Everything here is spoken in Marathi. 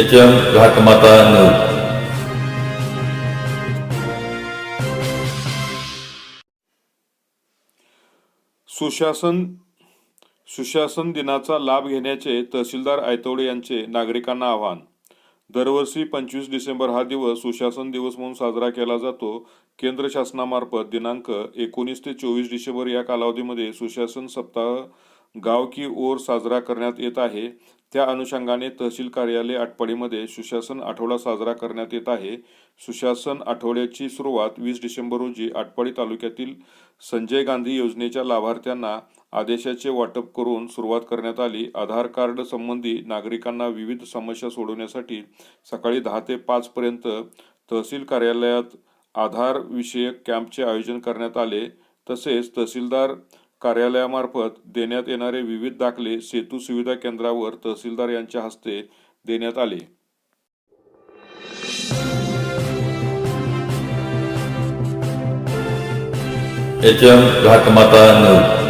एच एम घाटमाता न्यूज सुशासन सुशासन दिनाचा लाभ घेण्याचे तहसीलदार आयतवडे यांचे नागरिकांना आवाहन. दरवर्षी पंचवीस डिसेंबर हा दिवस सुशासन दिवस म्हणून साजरा केला जातो. केंद्र शासनामार्फत दिनांक एकोणीस ते चोवीस डिसेंबर या कालावधीमध्ये सुशासन सप्ताह गाव की ओर साजरा करण्यात येत आहे. त्या अनुषंगाने तहसील कार्यालय आटपाडीमध्ये सुशासन आठवडा साजरा करण्यात येत आहे. सुशासन आठवड्याची सुरुवात वीस डिसेंबर रोजी आटपाडी तालुक्यातील संजय गांधी योजनेच्या लाभार्थ्यांना आदेशाचे वाटप करून सुरुवात करण्यात आली. आधार कार्ड संबंधी नागरिकांना विविध समस्या सोडवण्यासाठी सकाळी दहा ते पाच पर्यंत तहसील कार्यालयात आधार विषयक कॅम्पचे आयोजन करण्यात आले. तसेच तहसीलदार कार्यालयामार्फत देण्यात येणारे विविध दाखले सेतू सुविधा केंद्रावर तहसीलदार यांच्या हस्ते देण्यात आले. एच एम घाटमाता नऊ.